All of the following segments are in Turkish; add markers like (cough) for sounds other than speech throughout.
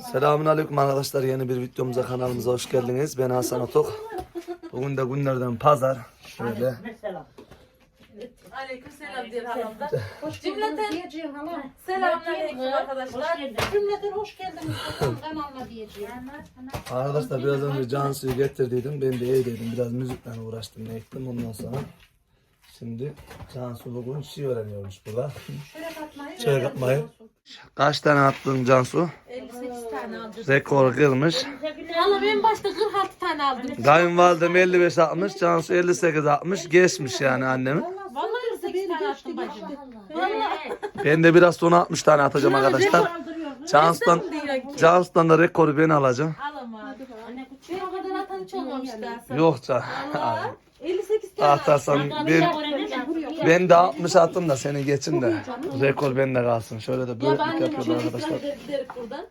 Selamun Aleyküm arkadaşlar. Yeni bir videomuza kanalımıza hoş geldiniz. Ben Hasan Otok. Bugün de günlerden pazar. Şöyle. Aleyküm selam diyor halamda. Cümleten hala. selamünaleyküm arkadaşlar. Cümleten hoş geldiniz. Kanalına diyeceğim. Arkadaşlar biraz önce Cansu'yu getirdiydim. Ben de iyi dedim. Biraz müzikle uğraştım. Ne ettim ondan sonra. Şimdi Cansu bugün şey öğreniyormuş burada. Şöyle katmayı. Şöyle yapmayı. Kaç tane attın Cansu? 58 tane aldım. Rekor kırmış. Valla ben başta 46 tane aldım. Kayınvalidem 55 atmış. Cansu 58 atmış. Geçmiş yani annemi. Vallahi 58 tane attım bacım. Vallahi. Ben de biraz sonra 60 tane atacağım arkadaşlar. Cansu'dan, Cansu'dan da rekoru ben alacağım. Alamadım. Ben o kadar atan hiç olmamış daha. Yok can. 58 tane. Atarsan ben, ben de 60 attım da seni geçin de. Rekor bende kalsın. Şöyle de Ya ben de yapıyorlar arkadaşlar. ederim buradan.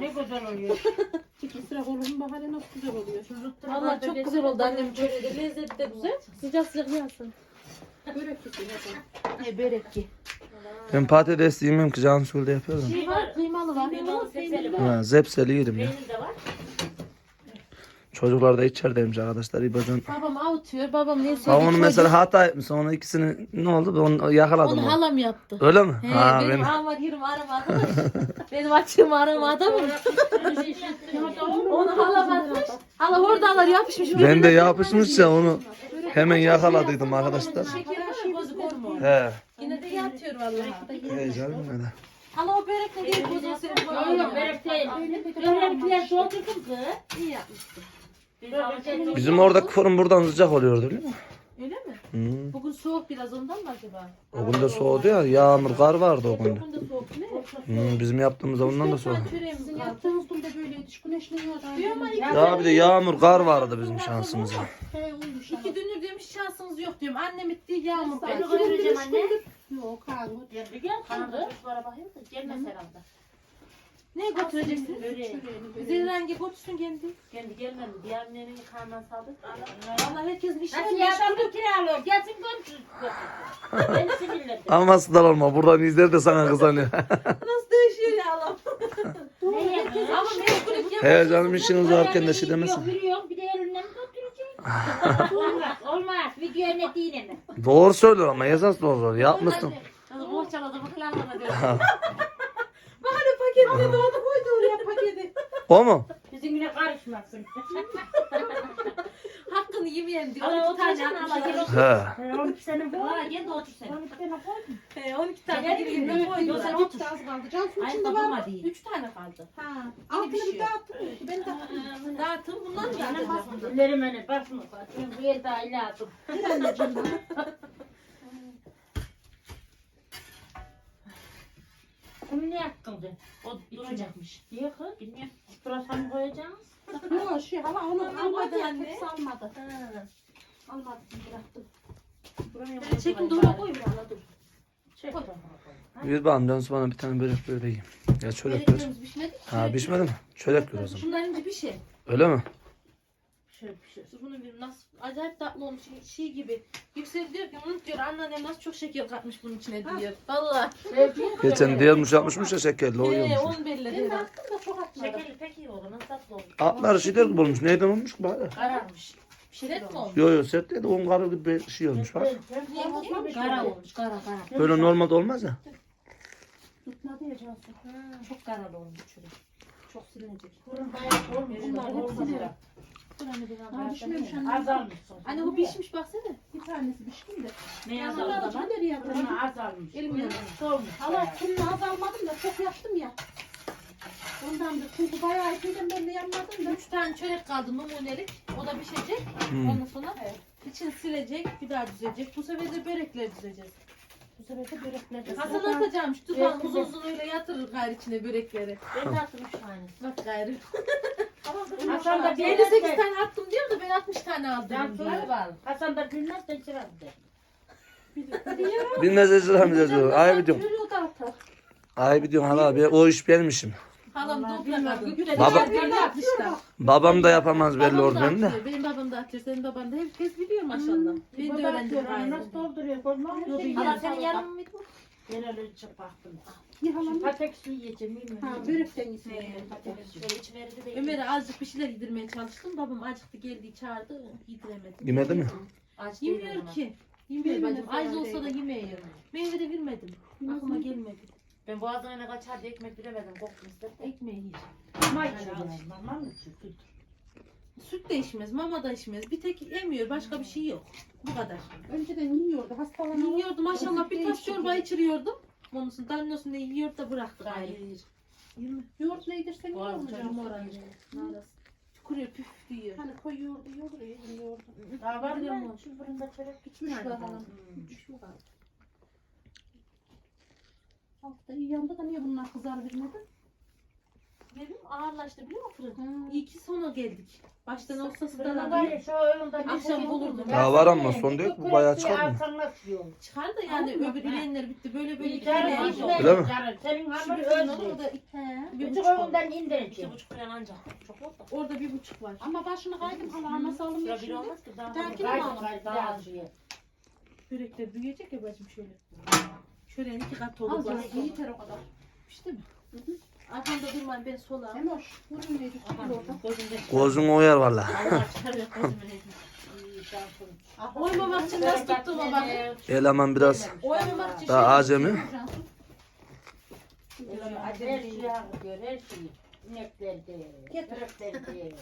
Ne güzel oluyor. (laughs) Sıra kolum bahane nasıl güzel oluyor. Valla çok güzel oldu annem çöreği de. Lezzeti de güzel. Sıcak sıcak yansın. Börek gibi. E börek ki. Ben patates yemem ki Cansu'da da yapıyorum. Şey var kıymalı var. Ha, zepseli yerim ya. Çocuklar da içerideymiş arkadaşlar. İbadan. Babam avutuyor. Babam ne Ha söylüyor? onu mesela hata etmiş. Onu ikisini ne oldu? Onu yakaladım. Onu onu. halam yaptı. Öyle mi? He, ha benim ben ağam var yerim aramadı. (laughs) benim açığım aramadı mı? (laughs) Onu halam atmış. Hala hordalar yapışmış. ben de yapışmış ya onu hemen yakaladıydım arkadaşlar. He. Yine de yatıyor vallahi. He canım öyle. Hala o börekle değil bozuk seni koyuyor. Yok börek değil. Börekler doldurdum kız. İyi yapmışsın. Bizim oradaki fırın buradan sıcak oluyordu değil mi? Öyle mi? Hı. Bugün soğuk biraz ondan mı acaba? O gün de soğudu ya. Yağmur, kar vardı o günde. Bugün de soğuk ne? Hı, bizim yaptığımızda ondan da soğuk. Çöreğimizin yaptığı. Yaptığımız günde böyleydi. Hiç. Diyor ama iki, bir de yağmur, kar vardı bizim şansımıza. He olmuş. iki dünür demiş şansınız yok diyorum. Annem itti yağmur Ben geldi. öğreneceğim anne. Yok kanka. Gel bir gel. Kanka çocuklara bakayım da gelmez herhalde. Ne götüreceksiniz? Böreği. Zirrengi götürsün kendi. Kendi gelmedi. Diğer annenin karnına saldık. Allah herkesin işine Nasıl yaşamda kiralıyor? Gelsin götürsün. Beni sinirlendi. Ama sıdal olma. Buradan izler de sana kızanıyor. (laughs) (laughs) Nasıl değişiyor ya Allah. (laughs) Ne yapıyor? Ama meşgulük yap. He canım işiniz varken de şey demesin. Yürüyor bir de elinden mi götürecek? olmaz olmaz. Video ne değil mi? Doğru söylüyor ama esas doğru söylüyor. Yapmışsın. Bohçaladı mıklarına diyor. De onu koydu oraya paketi. O mu? Bizimle karışmasın. (laughs) Hakkını yemeyen diyor. Ala 12 tane otursana ala atmış. gel. He. 12 sene bu. Ala gel de otur sen. He 12 tane Gel, gireyim gel, koydu. Sen otur. Az kaldı. Cansu Ay içinde babama var. değil. 3 tane kaldı. Ha. Altını bir şey bir yok. dağıttım. Ben de Dağıtın bundan da dağıtacağım. Ellerim öyle basma. Bu el daha ile (laughs) Bunu ne yaptın sen? O duracakmış. Niye kız? Bilmiyorum. Pırasa mı koyacaksınız? Yok şey hala onu Almadı anne. Hepsi almadı. Almadı. Bıraktım. Böyle çekin doğru koy bir ala dur. Çek. Bir bağım Cansu bana bir tane börek böyle yiyeyim. Ya çörek pişmedi. Ha pişmedi mi? Çörek ver o zaman. Şundan önce bir şey. Öyle mi? Pişir pişir. Bunu bir nasıl acayip tatlı olmuş şey gibi. Yüksel diyor ki unut diyor anneannem nasıl çok şeker katmış bunun içine diyor. Valla. Geçen diğermiş yapmışmış ya şekerli o Ee, yiyormuş. on belli Ben diyor. de attım da çok atmadım. Şekerli pek iyi olur. Nasıl tatlı olur? Atları şeker gibi olmuş. Neyden olmuş ki bari? Kararmış. Şiret mi olmuş? Yo yo sert değil de un karı gibi bir şey olmuş bak. Kara olmuş. Kara kara. Böyle normalde olmaz ya. Tutmadı ya Cansu. Çok karalı olmuş çürük. Çok silinecek. Kurun bayağı olmuş. Bunlar hepsi olmuş. de. Ha, pişmemiş anne. Azalmış. Anne bu pişmiş baksana. Bir tanesi pişkin de. Ne azaldı da nereye yaptın? Bunlar azalmış. Elim yanıyor. Solmuş. Hala bunu az almadım da çok yaptım ya. Ondandır. Çünkü bayağı epeyden belli yanmadım da. Üç tane çörek kaldı numunelik. O da pişecek. Hmm. Ondan sonra içini silecek. Bir daha düzecek. Bu sefer de börekler düzeceğiz. Bu sefer de börekler de. Hasan atacağım şu Evet, uzun uzun öyle yatırır gayrı içine börekleri. Ben de attım üç tane. Bak gayrı. (laughs) Hasan da bir 58 tane attım diyor da ben 60 tane aldım diyor. Hasan da bilmez de. Bilmez Ezra bize diyor. Ay biliyorum. Böyle o da atar. Ay biliyorum hala abi. O iş benmişim. Halam Baba- atmışlar. Babam da yapamaz belli Babam oldu da benim de. atıyor. Benim babam da atıyor. Senin baban da herkes biliyor maşallah. Ben de öğrendim. Nasıl dolduruyor? Hala senin yarın mıydı bu? Ben öyle çok baktım. Ne Şu halam? patates yiyeceğim bilmiyorum. Ha börekten. Şöyle içmeri de Ömer'e azıcık bir şeyler yedirmeye çalıştım. Babam acıktı geldi çağırdı. Yediremedim. Yemedi mi? Aç Yemiyor ama. ki. Yemiyor Yemedi bacım. falan Az olsa da değil. yemeği. Meyve de vermedim. Aklıma gelmedi. Ben boğazına kaçardı ekmek bilemedim. Koktum istedim. Ekmeği yer. Mama içiyor yani. Mama mı içiyor? Süt. De içmez, mama da içmez. Bir tek emiyor, başka bir şey yok. Bu kadar. Önceden yiyordu hastalanıyor. Yiyordu maşallah bir tas çorba içiriyordum. Onusunu damlasını yiyor da bıraktık. Yirmi. Yoğurt ne yedirsen iyi olacak. Tükürüyor püf diyor. Hani koy yoğurdu yoğurdu yoğurdu. Daha var mı? Şu fırında çörek Üç kaldı? hala. Hmm. Üç var. Altta iyi yandı da niye bunlar kızar vermedin? Benim ağırlaştı biliyor musun fırın? Ha. İyi ki sona geldik. Baştan olsa sıdalar var ya, şu oyunda bir Akşam şey bulurdum. olurdu. Daha var ama son değil, bu bayağı çıkar mı? Çıkar da yani Anladın mı? öbür ilenler bitti. Böyle böyle Bir gidiyor. içme. Öyle mi? Senin hamur He. bir buçuk oldu. oyundan İki indirecek. buçuk falan anca. Çok da. Orada bir buçuk var. Ama başını kaydım hala nasıl alınıyor Şura biri şimdi? olmaz ki Haydi, Alalım. daha az ye. Börekler büyüyecek ya bacım şöyle. Şöyle iki kat olur. Az az yeter o kadar. Pişti mi? Arkamda durmayın ben sola. Sen hoş. Vurun. Gözümde Gözün oyar valla. Oymamak için nasıl tuttuğuma bak. Eleman biraz Oymamak için daha şey- acemi. Her şeyi şeyi. Böreklerde.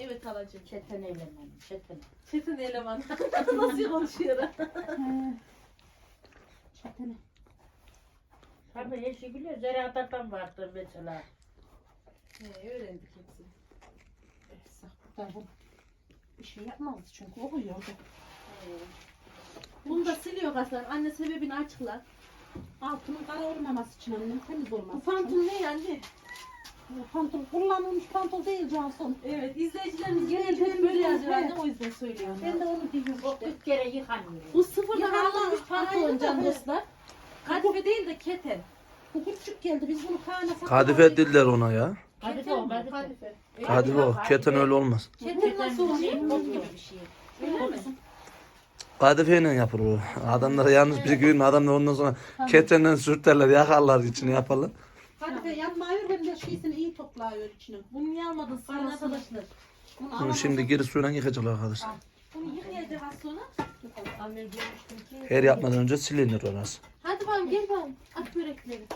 Evet halacığım. Çeten eylemem, çeten. Çetin eleman. (laughs) Nasıl konuşuyor? He. Tabii her şeyi biliyor. Ziraat adam vardır mesela. He öğrendik hepsini. Burada bu bir şey yapmaz çünkü okuyordu. Bunu da siliyor Hasan. Anne sebebini açıklar. Altının kara olmaması için annem temiz Bu olması pantol ne yani? Bu Pantol kullanılmış pantol değil Canson. Evet izleyicilerimiz Gene genelde böyle yazıyor. evet. Anne o yüzden söylüyorum. Ben de onu diyorum O işte. üç kere yıkanıyor. Bu sıfırdan Yıkanma. alınmış pantolon can dostlar. Kadife değil de keten. Bu küçük geldi. Biz bunu Kaan'a satın Kadife aldık. diller ona ya. Hadi o. Kadife. Kadife o. Keten öyle olmaz. Keten nasıl oluyor? Gibi bir şey. Öyle mi? Kadifeyle yapılır o. Adamlara yanlış bir gün adamlar ondan sonra ketenle sürterler yakarlar içine yaparlar. Kadife yanmıyor hem de şeysini iyi topluyor içine. Bunu niye almadın Parasını. arkadaşlar? Bunu Bunu şimdi geri suyla yıkacaklar arkadaşlar. Az sonra. Her yapmadan önce silinir orası. Hadi bakalım gel bakalım. At börekleri.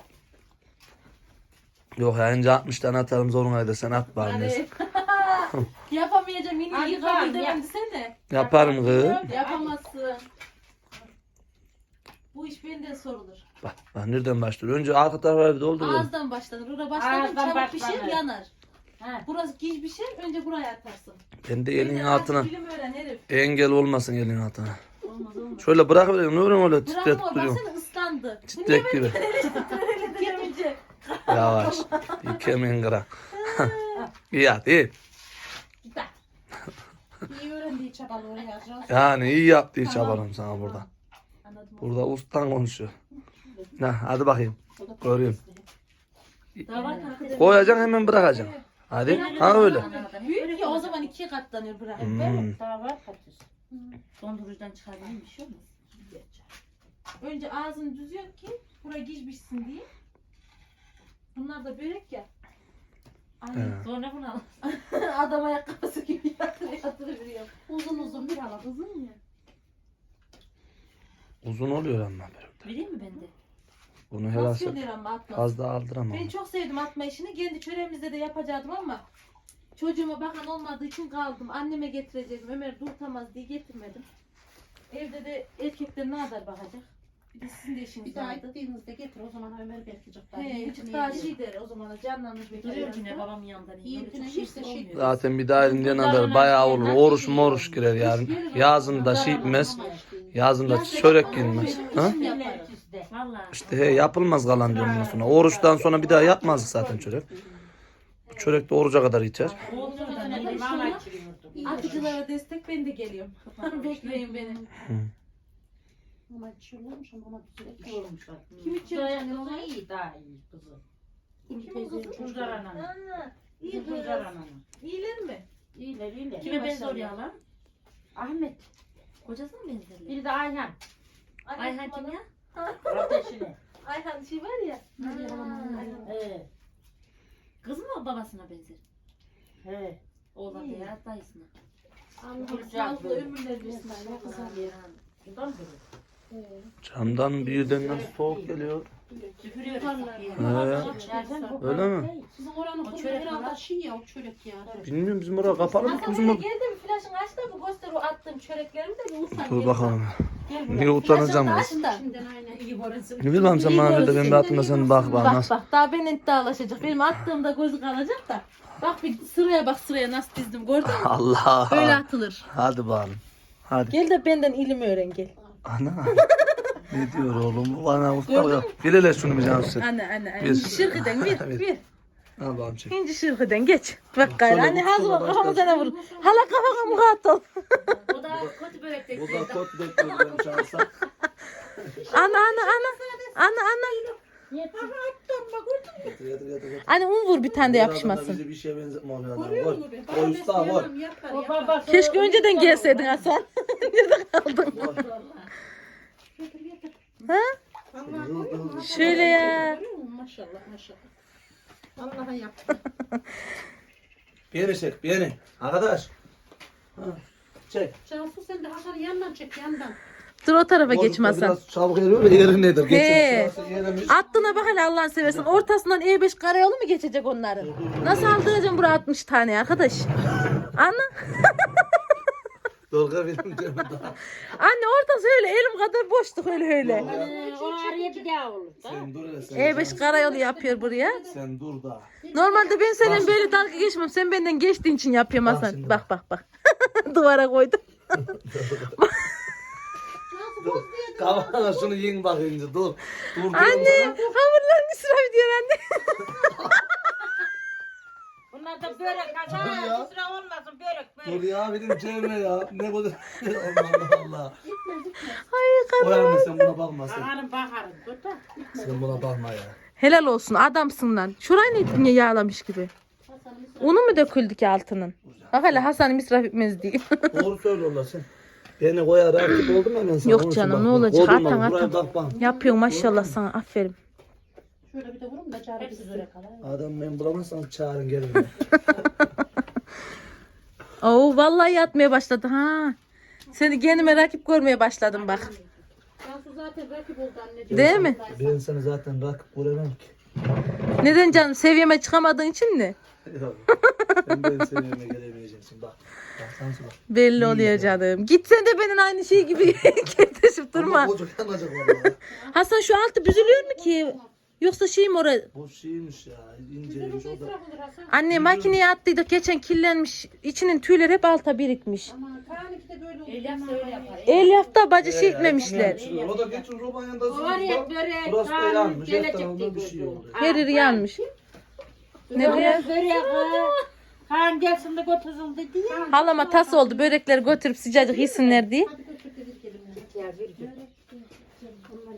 Yok ya önce 60 tane atarım zorunaydı sen at bari. neyse. Hadi. (laughs) Yapamayacağım yine Hadi iyi bakalım, kabul yap. demem desene. Yaparım kız. Yapamazsın. Bu iş benden sorulur. Bak, bak nereden başlıyor? Önce arka tarafa bir dolduruyorum. Ağızdan başlanır. Orada başladın Ağızdan çabuk pişer başlanır. yanar. Ha. Burası giy pişer önce buraya atarsın. Ben de Bir elin altına öğren herif. engel olmasın elin altına. Olmaz olmaz. Şöyle bırakıvereyim ne oluyor öyle titret Bırakma duruyor. baksana ıslandı. (laughs) Titrek gibi. Yavaş. İkemin kıra. (laughs) iyi yap iyi. İyi öğrendiği çabalı oraya. Yani iyi yaptı çabalım sana burada. Anladım. Burada ustan konuşuyor. Ne hadi bakayım. Göreyim. Daha var. Koyacaksın hemen bırakacaksın. Hadi. Ha öyle. Büyük ya o zaman ikiye katlanıyor bırak. Hmm. Daha var kaçız. Dondurucudan çıkarmayayım bir şey olmaz. Önce ağzını düzüyor ki buraya giz pişsin diye. Bunlar da börek ya. Ay. Sonra bunu al. (laughs) adam ayakkabısı gibi yatır yatırıveriyor. Uzun uzun bir alan. Uzun ya. Uzun oluyor ama. böyle. Vereyim mi ben Bunu Nasıl herhalde söylüyor ama fazla aldıramam. Ben çok sevdim atma işini. Kendi çöremizde de yapacaktım ama çocuğuma bakan olmadığı için kaldım. Anneme getirecektim. Ömer durtamaz diye getirmedim. Evde de erkekler ne kadar bakacak? Bir de sizin de Bir işiniz daha vardı. gittiğinizde getir o zaman Ömer belki çok daha He, iyi bir tık daha şey der o zaman canlanır Duruyor bekliyor. yine babamın yanında. İyi hiç de şey olmuyor. Zaten bir daha elinden kadar bayağı olur. Oruç moruç girer yani. Yazın da şey bitmez. Yazın da çörek girmez. Ha? Üstte. Vallahi. İşte he yapılmaz kalan diyorum ondan sonra. Oruçtan sonra bir daha yapmaz zaten çörek. Çörek de oruca kadar yeter. Atıcılara destek ben de geliyorum. (laughs) Bekleyin beni. Ama içiyorlarmış ama İki olmuşlar. Kim içiyor Dayan canım? kızı iyi daha iyi kızı. Kim kızım? Tuğzar anam. İyi kız. İyiler mi? İyiler iyiler. Kime benziyor ya lan? Ahmet. Kocasına mı benzerler? Bir de Ayhan. Ayhan kim ya? Kardeşine. Ayhan şey var ya. Ayhan. He. Kız mı babasına benzer? He. Oğlan da ya dayısına. Allah'ım sağlıklı ömürler versin anne kızım. Bundan mı? Camdan birden soğuk geliyor. He. Öyle mi? Sizin oranın çörek herhalde şey ya o çörek ya. Bilmiyorum bizim oraya kapalı mı Hasan bizim buraya orada? geldi mi flaşını aç da bu göster o attığım çöreklerimi de bir utan. Dur bakalım. Gel buraya. Niye utanacağım Flaşını da kız? aç da. Şimdiden aynen. İyi borası. Ne bileyim sen bana ver de ben bir atma sen bak bak Bak nasıl. bak daha ben iddialaşacak. Benim attığımda gözü kalacak da. Bak bir sıraya bak sıraya nasıl dizdim gördün mü? (laughs) Allah. Böyle atılır. Hadi bakalım. Hadi. Gel de benden ilim öğren gel. Ana. (laughs) ne diyor oğlum? Bu bana Mustafa ya. Bil hele şunu bir cansın. Anne anne anne. Bir. Şırkıdan bir (laughs) Bir. bir. Al bakalım çek. İkinci şırkıdan geç. Bak gayrı. Anne bu hazır ol sola kafamı başla. sana vur. Hala kafama muhat ol. O da kötü börek Bu bekliyor. da kot bekliyorum şansa. Ana ana ana. Ana ana. Anne un vur bir tane de yapışmasın. Bizi bir şeye benzetme oluyor. adam. Be? Koy usta O yapar. babası- Keşke önceden gelseydin Hasan. (laughs) Nerede kaldın? Ha? Şöyle ya. Maşallah maşallah. Allah'a yaptı. (laughs) Beni çek beni. Arkadaş. Ha. Çek. Cansu sen de Hasan'ı yandan çek yandan. Dur o tarafa Bozukta geçme Hasan. Biraz çabuk eriyor ve yeri nedir? He. yerimiz. Attığına bak hele Allah'ını seversen. Ortasından E5 karayolu mu geçecek onların? Nasıl aldıracağım buraya 60 tane arkadaş? Anne. (laughs) Dolga benim canım daha. (laughs) Anne ortası öyle elim kadar boşluk öyle öyle. Ee, O araya bir daha olur. Sen dur hele sen. E5 karayolu yapıyor buraya. Sen dur da. Normalde ben senin böyle dalga geçmem. Sen benden geçtiğin için yapıyorum Bak Hasan. Bak bak bak. (laughs) Duvara koydum. (laughs) Dur. Kafana şunu yiyin bakayım dur. Dur. Dur. Anne hamurların israf ediyor anne. Bunlar da börek. Hasan ya. kusura olmasın börek börek. Dur ya benim Cemre ya. Ne kadar. (laughs) Allah Allah. Ay O kadın. sen buna bakma sen. Bakarım bakarım. Dur da. Sen buna bakma ya. Helal olsun adamsın lan. Şurayı ne niye yağlamış gibi? Unu mu döküldü ki altının? Bak hele Hasan'ım israf etmez diye. (laughs) Doğru söylüyorlar sen. Beni koyar artık oldum ben sana. Yok Onun için canım, ne olacak? Atan, bak, buraya atan. Bak bak. Yapıyorsun maşallah sana aferin. Şöyle bir de vurun da çare Hepsi börek alır. Adam ben bulamazsam çağırın gelin. (laughs) Oo vallahi yatmaya başladı ha. Seni kendime rakip görmeye başladım bak. Cansu zaten rakip oldu anneciğim. Değil mi? ben seni zaten rakip göremem ki. Neden canım seviyeme çıkamadığın için mi? Yok. ben benim seviyeme gelemeyeceksin bak. Bak bak. Belli oluyor canım. Git sen de benim aynı şey gibi (laughs) (laughs) ketleşip durma. Ama Çocuk yanacak vallahi. Hasan şu altı büzülüyor mu ki? Yoksa şey mi oraya? Bu şeymiş ya. inceymiş o da. Anne makineye attıydık geçen kirlenmiş. İçinin tüyleri hep alta birikmiş. Aman Kaan'ınki de böyle oldu. El yapsa öyle yapar. El yapta bacı şey Ee, etmemişler. O da yanında O var ya sızdı. börek. Burası da yanmış. Her gelecek tarafında bir şey oldu. Her yeri yanmış. Ne diyor? Börek. Kaan gelsin de götürsün dedi ya. Halama tas oldu börekleri götürüp sıcacık yesinler diye. Hadi götür de bir kelime. Ya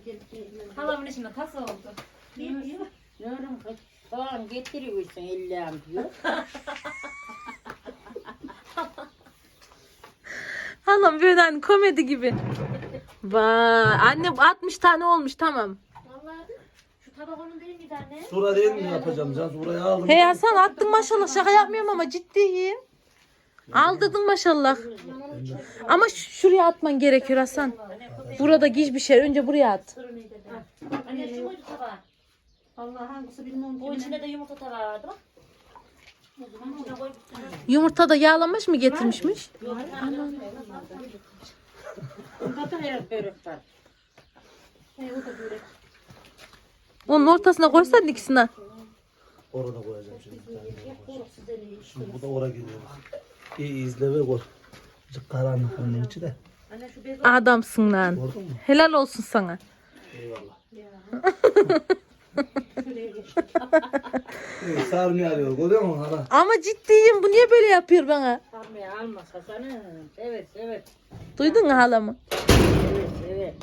gelip gelip- Halamın içinde tas oldu. Diyorum kız. Kaan getiriyorsun ellerim diyor. Halam böyle hani komedi gibi. Vay anne 60 tane olmuş tamam. Şu tabak onun değil miydi anne? Sura değil mi yapacağım? Can buraya aldım. Hey Hasan attın maşallah şaka yapmıyorum ama ciddiyim. Aldırdın maşallah. Ama ş- şuraya atman gerekiyor Hasan. Burada giz bir şey. Önce buraya at. Anne şu muydu tabağı? Allah hangisi bilmiyorum O ki. içinde de yumurta tabağı vardı bak. İçine koy. Yumurta da yağlanmış mı getirmişmiş? Bunda da her börek var. O da börek. Onun ortasına koysan ikisini. Orada koyacağım şimdi. bir tane daha koyacağım. Şimdi bu da oraya gidiyor bak. İyi izle ve koy. Azıcık karanlık onun içi de. Adamsın lan. Gördün mü? Helal olsun sana. Eyvallah. (laughs) Evet, sarmıyor arıyor. Görüyor musun hala? Ama ciddiyim. Bu niye böyle yapıyor bana? Almaya almaz Hasan'ım. Evet evet. Duydun mu halamı? Evet evet.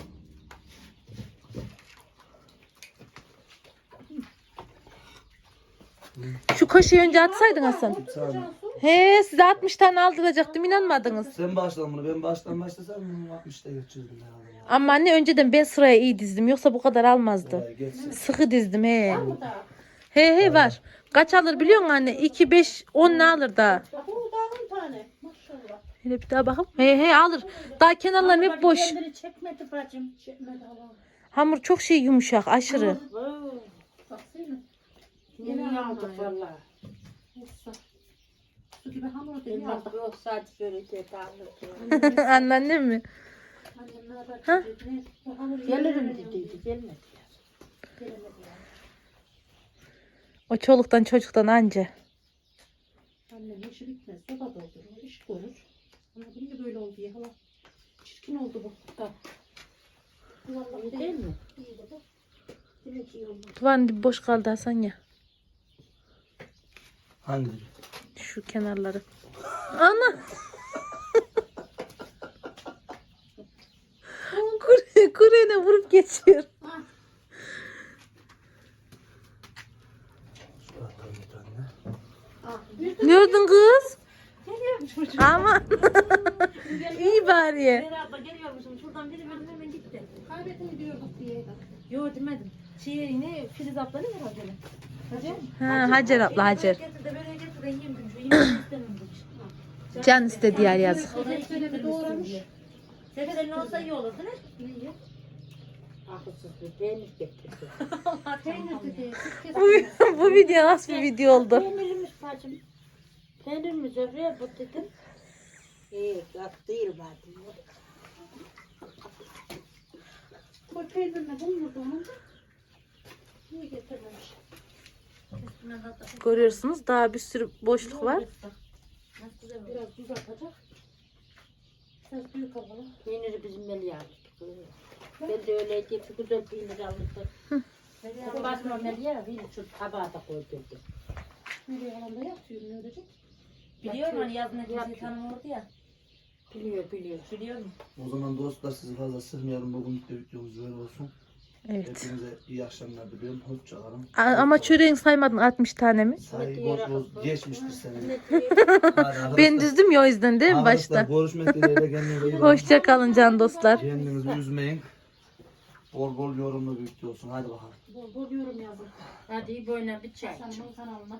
Şu kaşığı önce atsaydın Hasan. Sarmıyor. He size 60 tane aldıracaktım inanmadınız. Sen başla bunu. Ben baştan başlasam bunu 60'ta geçiyordum herhalde. ya. Ama anne önceden ben sıraya iyi dizdim yoksa bu kadar almazdı. Gelsin. Sıkı dizdim he. Bu da. He he var. Kaç alır biliyor musun anne? 2 5 10 ne alır daha? Bak bu da 10 tane. Maşallah. Hele bir daha bakın. He he alır. Daha kenarlar hep boş. Kendini çekmedi bacım. Çekmedi Allah'ım. Hamur çok şey yumuşak aşırı. Baksana. Yeni aldık valla. Su gibi hamur değil Elmas ya. yok sadece şöyle. Anneannem mi? Ha? Gelirim dediydi gelmedi. O çoluktan çocuktan anca. Annem işi bitmez. Soba doldurur, iş görür. Ama bu niye böyle oldu ya? Hala çirkin oldu bu. Da. Değil. mi? İyi baba. Demek iyi oldu. Duvarın dibi boş kaldı Hasan ya. Hangi? Şu kenarları. Ana. (laughs) Kure, kurene vurup geçiyor. Gördün kız? Aman. (laughs) İyi bari. Beraber geliyormuşum. Şuradan biri benim hemen gitti. kaybettim diyorduk diye. Yok demedim. Şey ne Filiz ablanın herhalde. Hadi. Ha Hacer abla Hacer. (coughs) Can istedi yer yazık. Seferin olsa iyi olur değil mi? İyi. Akılsız bir peynir getirdi. Peynir dedi. süt Bu, video nasıl bir video oldu? Peynirimiz bacım. Peynirimiz oraya bu dedim. İyi, gaz değil bacım. Bu peynirle bulmurdu onu. Niye getirmemiş? Görüyorsunuz daha bir sürü boşluk var. Biraz tuz atacak. Biraz büyük alalım. Peyniri bizim Melih almıştı. Ben de öyleydi. Şu güzel peynir almıştı. Basma Melih'e bir şu tabağa da koydum. Nereye alanda yatıyor ne ölecek? Biliyor musun hani yazın kimseyi tanımıyordu ya. Biliyor biliyor. Biliyor musun? O zaman dostlar sizi fazla sıkmayalım. Bugün de videomuz böyle olsun. Evet. Hepinize iyi akşamlar diliyorum. Hoşçakalın. Ama çöreğin saymadın 60 tane mi? Sayı boş boş geçmiştir senin. Ben düzdüm ya o yüzden değil mi başta? görüşmek dileğiyle kendinize iyi bakın. Hoşça kalın can dostlar. Kendinizi üzmeyin. Bol bol video olsun. Hadi bakalım. Bol bol yorum yazın. Hadi boyuna bir çay. Sen bunun kanalına.